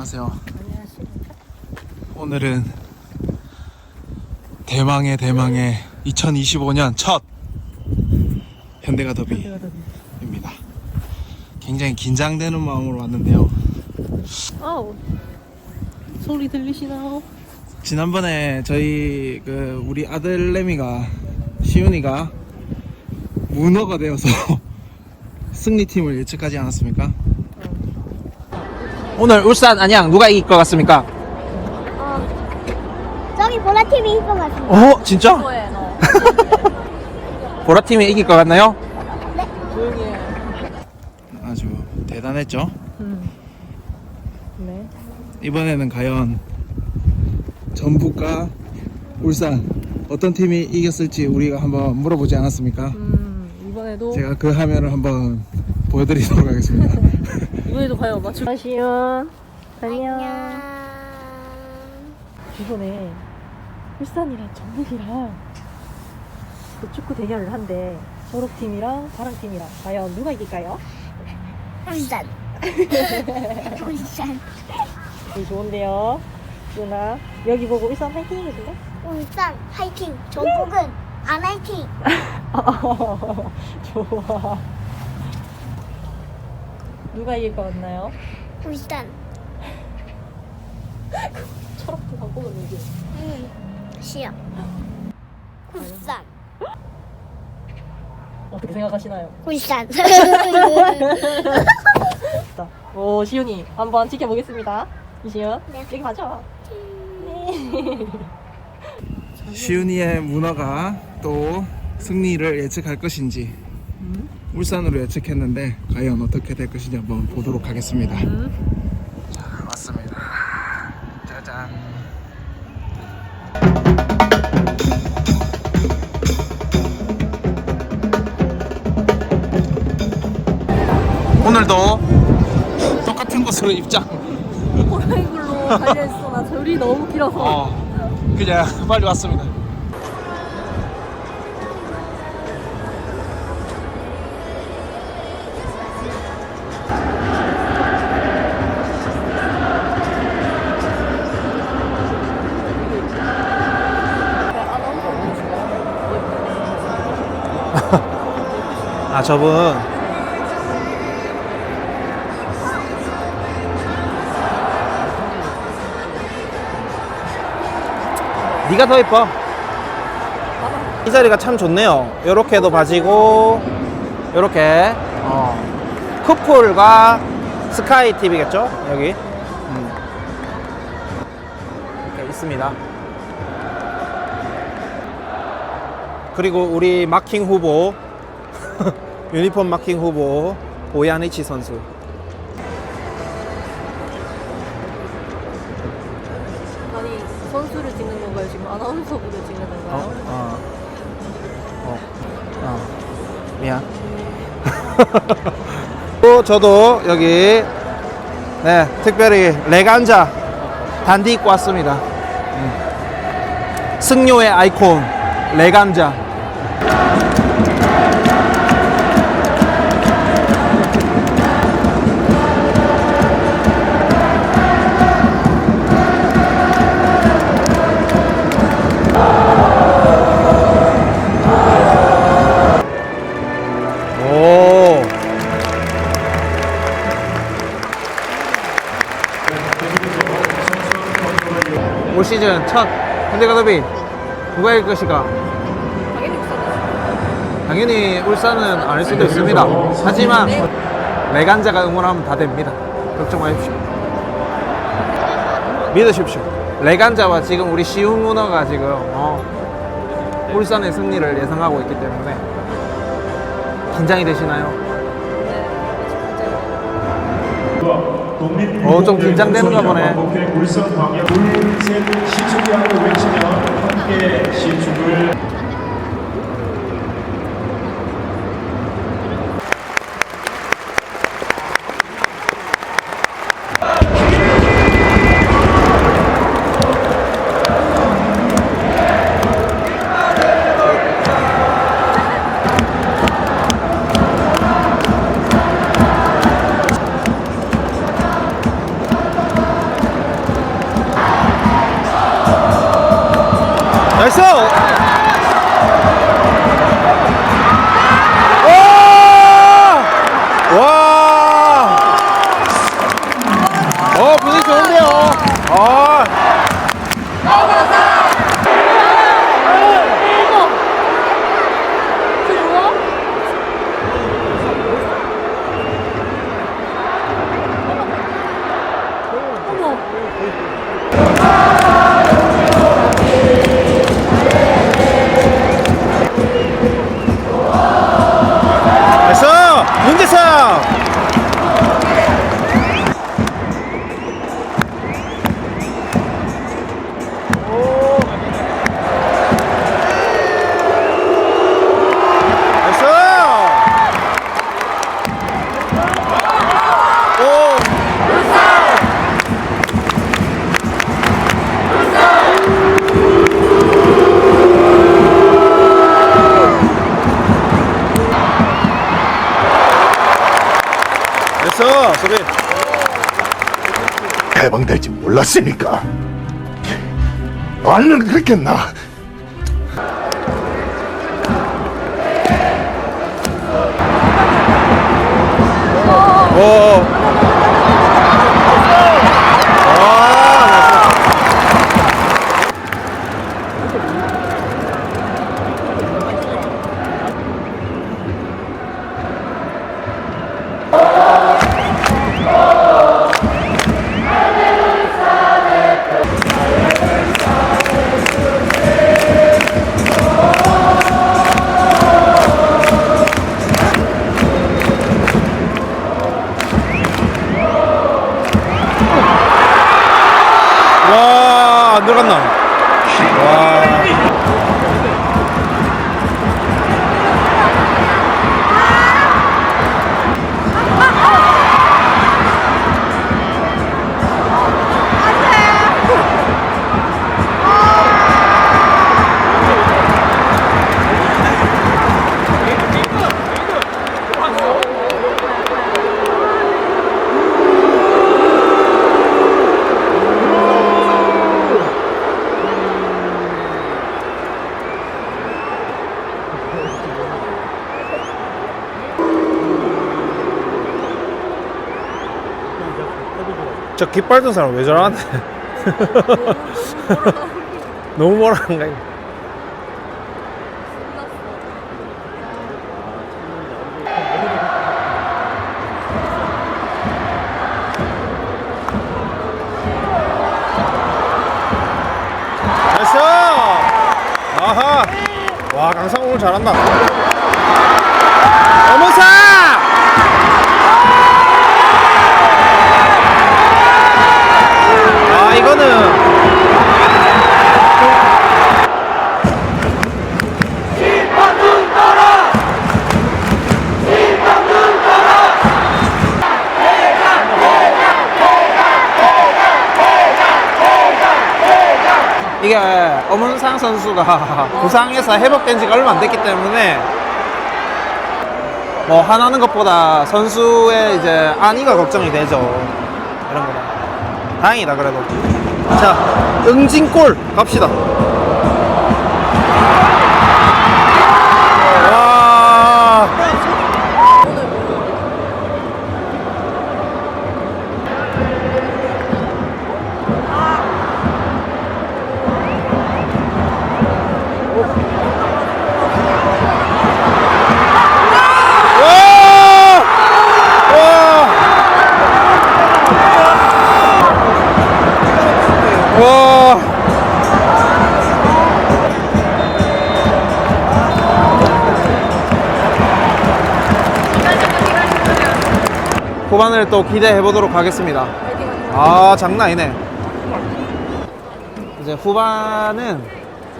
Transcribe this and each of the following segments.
안녕하세요. 오늘은 대망의 대망의 2025년 첫 현대가 더비입니다. 굉장히 긴장되는 마음으로 왔는데요. 아우 소리 들리시나요? 지난번에 저희 그 우리 아들 레미가 시윤이가 문어가 되어서 승리팀을 예측하지 않았습니까? 오늘 울산 안양 누가 이길 것 같습니까? 어, 저기 보라 팀이 이길 것 같습니다. 어 진짜? 뭐해 너 보라 팀이 이길 것 같나요? 조용히 해 아주 대단했죠. 음. 네 이번에는 과연 전북과 울산 어떤 팀이 이겼을지 우리가 한번 물어보지 않았습니까? 음, 이번에도 제가 그 화면을 한번 보여드리도록 하겠습니다. 이번에도 과연 맞출 안녕 안녕 안녕. 이번에 울산이랑 전북이랑 그 축구 대결을 한대 졸업팀이랑 바람팀이랑 과연 누가 이길까요? 울산. 울산. 되게 좋은데요 누나 여기 보고 울산 화이팅 해줄래? 울산 화이팅. 전북은 안 화이팅. 좋아 누가 이길 것 같나요? 울산. 철학도 바꾸는 얘기 응. 시험. 울산. 어떻게 생각하시나요? 울산. 자, 오 시윤이 한번 지켜보겠습니다. 이시윤 네. 여기 봐줘. 네. 시윤이의 문어가 또 승리를 예측할 것인지 울산으로 예측했는데 과연 어떻게 될 것인지 한번 보도록 하겠습니다. 자, 왔습니다. 짜잔. 오늘도 똑같은 곳으로 입장. 호랑이굴로 달려있어. 나 줄이 너무 길어서. 어, 그냥 빨리 왔습니다. 아 저분 네가 더 예뻐. 이 자리가 참 좋네요. 요렇게도 봐지고, 요렇게, 어, 쿠폴과 스카이 TV겠죠? 여기. 음. 이렇게 있습니다. 그리고 우리 마킹 후보, 유니폼 마킹 후보, 오야니치 선수. 아니, 선수를 찍는 건가요? 지금 아나운서분을 찍는 건가요? 어, 어, 어, 어, 미안. 또 저도 여기 네 특별히 레간자 단디 입고 왔습니다. 음. 승료의 아이콘 레간자. 시즌 첫 현대가 더비 누가 이길 것인가? 당연히 울산이죠. 당연히 울산은 아닐 수도 있습니다. 하지만 레간자가 응원하면 다 됩니다. 걱정 마십시오. 믿으십시오. 레간자와 지금 우리 시운 문어가 지금 어, 울산의 승리를 예상하고 있기 때문에 긴장이 되시나요? 어, 좀 긴장되는가 보네. 울산 광역 둘셋 시축이 하고 외치면 함께 시축을 몰랐으니까. 완전 그렇겠나 와, 안 들어갔나? 와. 저 깃발 든 사람 왜 저러는데? 너무 뭐라는가 이거. 됐어! 아하! 와, 강상 오늘 잘한다. 선수가 부상에서 회복된 지가 얼마 안 됐기 때문에 뭐 하나는 것보다 선수의 이제 안위가 걱정이 되죠. 이런 거다. 다행이다 그래도. 자 응징골 갑시다 후반을 또 기대해 보도록 하겠습니다. 아, 장난 아니네. 이제 후반은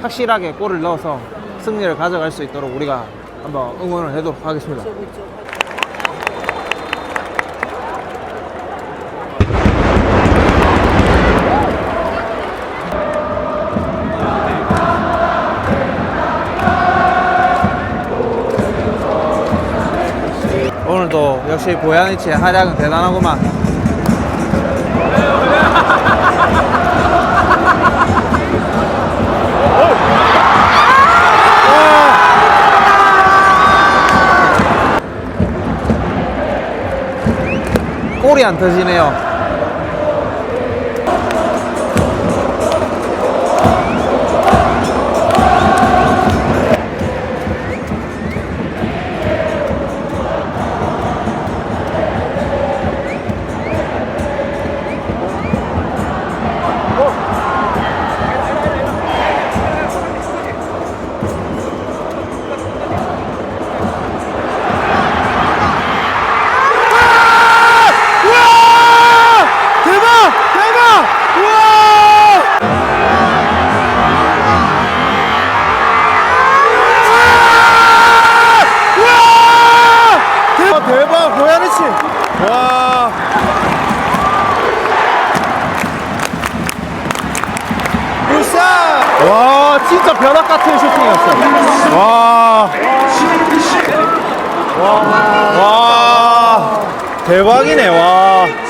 확실하게 골을 넣어서 승리를 가져갈 수 있도록 우리가 한번 응원을 해도록 하겠습니다. 역시 보야니치의 활약은 대단하구만. 골이 안 터지네요. 진짜 벼락 같은 슈팅이었어. 와. 와. 대박이네, 와. 와!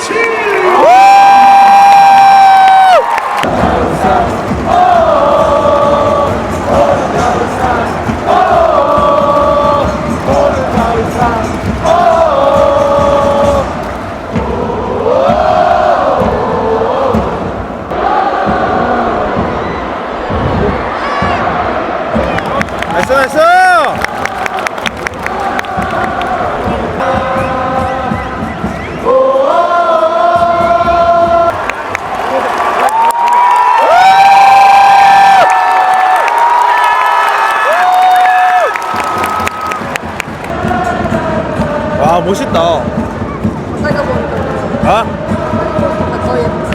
멋있다. 아까 보니까 아? 더 예쁘지.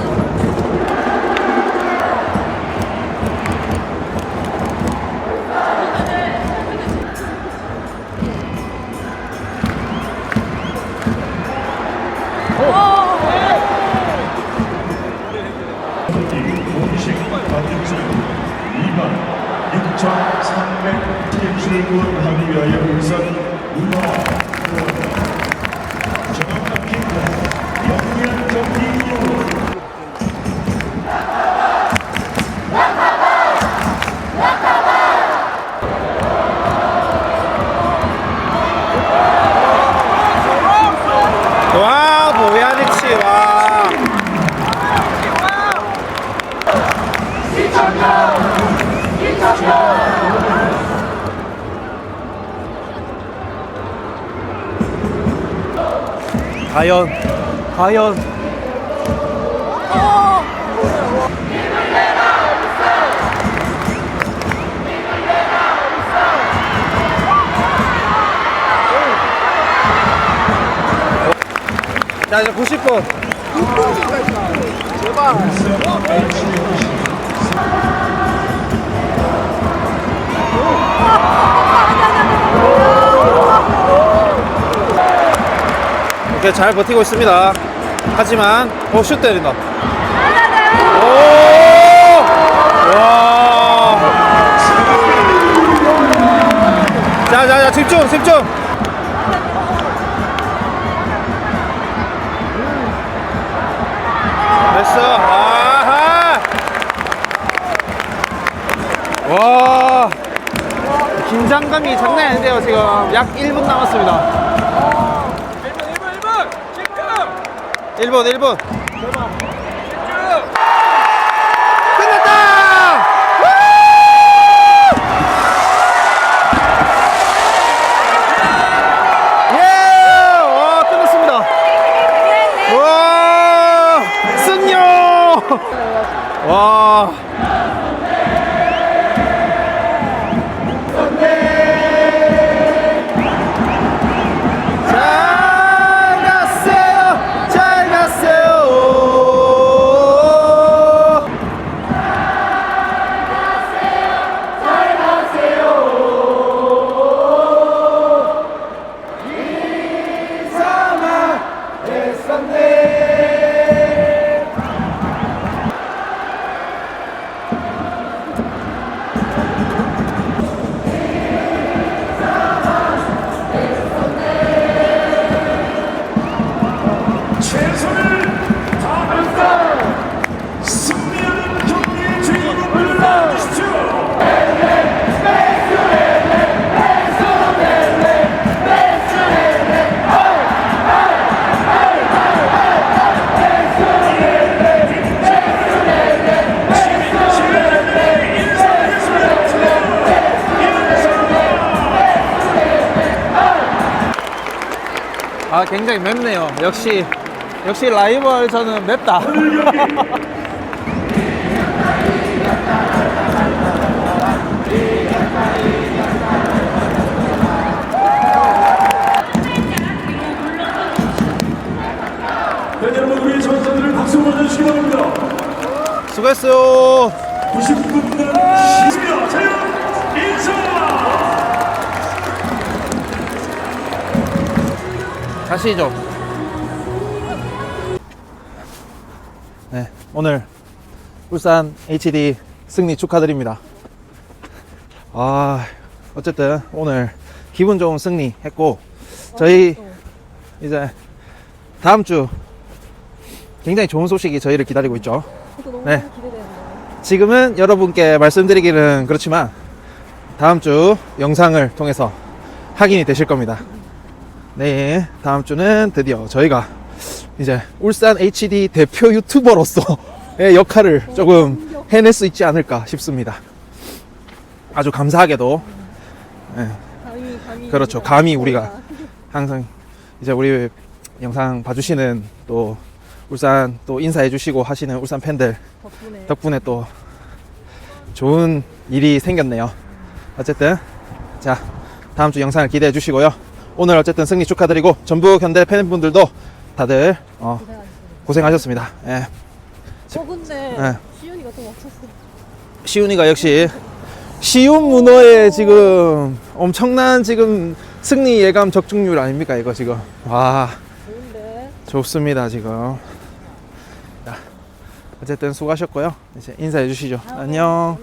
과연 자 이제 90분. 이렇게 잘 버티고 있습니다 하지만 어슛 때린다 오! 와! 자자자 집중 집중 됐어. 아하. 와. 긴장감이 장난이 아닌데요, 지금. 약 1분 남았습니다. 1분, 1분, 아 굉장히 맵네요. 역시 역시 라이벌 저는 맵다. 팬 여러분 우리 전사들을 박수 보내주시기 바랍니다. 수고했어요. 90분간 시스며 자연 가시죠. 네 오늘 울산 HD 승리 축하드립니다. 아 어쨌든 오늘 기분 좋은 승리 했고 저희 이제 다음 주 굉장히 좋은 소식이 저희를 기다리고 있죠. 네. 지금은 여러분께 말씀드리기는 그렇지만 다음 주 영상을 통해서 확인이 되실 겁니다 네, 다음 주는 드디어 저희가 이제 울산 HD 대표 유튜버로서의 역할을 조금 해낼 수 있지 않을까 싶습니다. 아주 감사하게도 예, 감히 감히. 그렇죠. 감히 우리가 항상 이제 우리 영상 봐주시는 또 울산 또 인사해 주시고 하시는 울산 팬들 덕분에. 덕분에 또 좋은 일이 생겼네요. 어쨌든 자 다음 주 영상을 기대해 주시고요. 오늘 어쨌든 승리 축하드리고 전북 현대 팬분들도 다들 어, 고생하셨습니다. 예. 어 근데 네. 시윤이가 더 맞췄어. 시훈이가 역시 시훈 문어의 지금 엄청난 지금 승리 예감 적중률 아닙니까 이거 지금 와 좋은데. 좋습니다 지금 자, 어쨌든 수고하셨고요 이제 인사해 주시죠 안녕